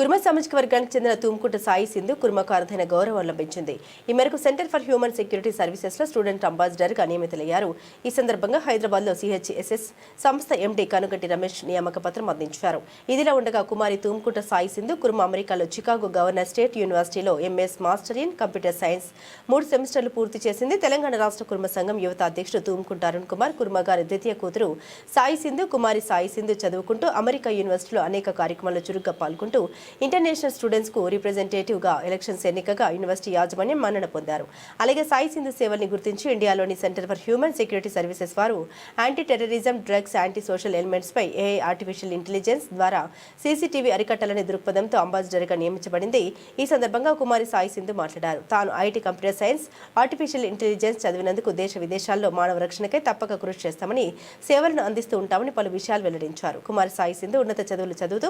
కుర్మ సామాజిక వర్గానికి చెందిన తుమ్కుంట సాయి సింధు కుర్మకు అర్హమైన గౌరవం లభించింది ఈ మేరకు సెంటర్ ఫర్ హ్యూమన్ సెక్యూరిటీ సర్వీసెస్లో స్టూడెంట్ అంబాసిడర్గా నియమితులయ్యారు. ఈ సందర్భంగా హైదరాబాద్లో సిహెచ్ఎస్ఎస్ సంస్థ ఎండీ కనుగట్టి రమేష్ నియామక పత్రం అందించారు. ఇదిలా ఉండగా కుమారి తుమ్కుంట సాయి సింధు కుర్మ అమెరికాలో చికాగో గవర్నర్ స్టేట్ యూనివర్సిటీలో MS master in computer science మూడు సెమిస్టర్లు పూర్తి చేసింది. తెలంగాణ రాష్ట్ర కుర్మ సంఘం యువత అధ్యక్షుడు తుమ్కుంట అరుణ్ కుమార్ కుర్మ గారి ద్వితీయ కూతురు సాయి సింధు కుమారి సాయి సింధు చదువుకుంటూ అమెరికా యూనివర్సిటీలో అనేక కార్యక్రమాల్లో చురుగ్గా పాల్గొంటూ ఇంటర్నేషనల్ స్టూడెంట్స్కు రిప్రజెంటేటివ్గా ఎలక్షన్స్ ఎన్నికగా యూనివర్సిటీ యాజమాన్యం మన్నన పొందారు. అలాగే సాయి సింధు సేవల్ని గుర్తించి ఇండియాలోని centre for human security services వారు anti terrorism drugs anti social elements పై ఏఐ ఆర్టిఫిషియల్ ఇంటెలిజెన్స్ ద్వారా సీసీటీవీ అరికట్టాలనే దృక్పథంతో అంబాసిడర్గా నియమించబడింది. ఈ సందర్భంగా కుమారి సాయి సింధు మాట్లాడారు. తాను IT computer science artificial intelligence చదివినందుకు దేశ విదేశాల్లో మానవ రక్షణకై తప్పక కృషి చేస్తామని సేవలను అందిస్తూ ఉంటామని పలు విషయాలు వెల్లడించారు. కుమారి సాయి సింధు ఉన్నత చదువులు చదువుతూ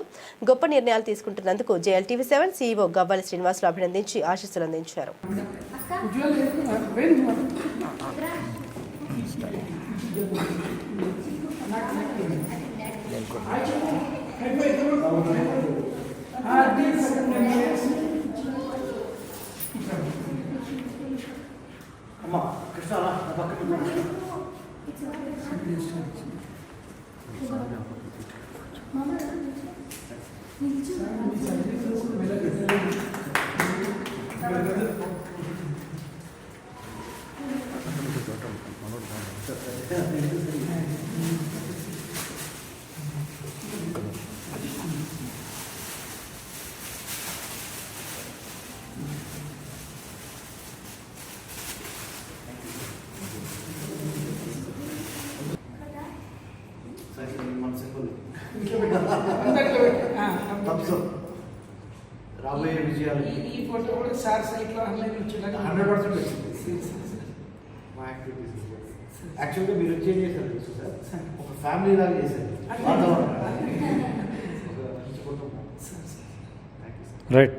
గొప్ప నిర్ణయాలు తీసుకుంటున్నందుకు JLTV seven CEO Gavvali Srinivasulu అభినందించి ఆశీస్సులు అందించారు. అమ్మా కృష్ణ మనసు రాబోయే విజయాలు. ఈ ఈ ఫోటో కూడా సార్ సైట్లో ఆన్లైన్ వచ్చేలాగా హండ్రెడ్ పర్సెంట్ వచ్చింది. మా యాక్టివిటీస్ యాక్చువల్గా మీరు వచ్చి ఏం చేశారు తెలుసు సార్? ఒక ఫ్యామిలీ లాగా చేశారు. వాతావరణం. రైట్